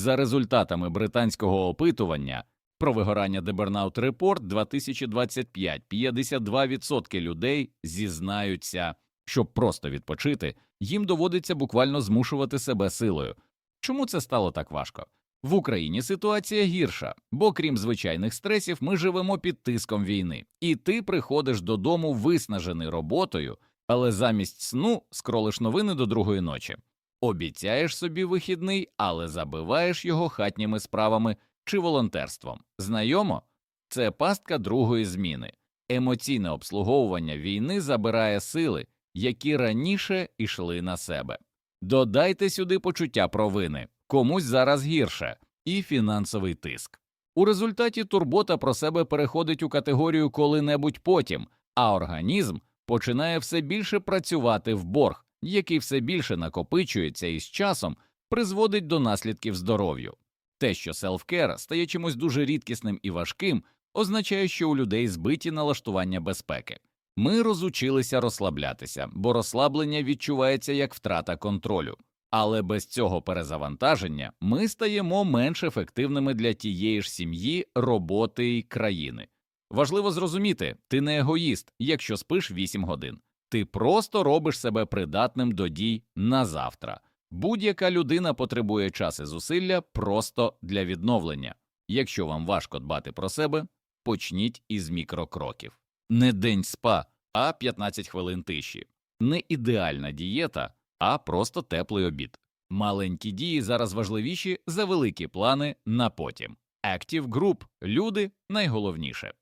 За результатами британського опитування про вигорання Burnout Report 2025 52% людей зізнаються, щоб просто відпочити, їм доводиться буквально змушувати себе силою. Чому це стало так важко? В Україні ситуація гірша, бо крім звичайних стресів, ми живемо під тиском війни, і ти приходиш додому виснажений роботою, але замість сну скролиш новини до другої ночі. Обіцяєш собі вихідний, але забиваєш його хатніми справами чи волонтерством. Знайомо? Це пастка другої зміни. Емоційне обслуговування війни забирає сили, які раніше йшли на себе. Додайте сюди почуття провини, комусь зараз гірше, і фінансовий тиск. У результаті турбота про себе переходить у категорію коли-небудь потім, а організм починає все більше працювати в борг, який все більше накопичується і з часом призводить до наслідків здоров'ю. Те, що селфкер стає чимось дуже рідкісним і важким, означає, що у людей збиті налаштування безпеки. Ми розучилися розслаблятися, бо розслаблення відчувається як втрата контролю. Але без цього перезавантаження ми стаємо менш ефективними для тієї ж сім'ї, роботи й країни. Важливо зрозуміти, ти не егоїст, якщо спиш 8 годин. Ти просто робиш себе придатним до дій на завтра. Будь-яка людина потребує час і зусилля просто для відновлення. Якщо вам важко дбати про себе, почніть із мікрокроків. Не день спа, а 15 хвилин тиші. Не ідеальна дієта, а просто теплий обід. Маленькі дії зараз важливіші за великі плани на потім. Active Group – люди найголовніше.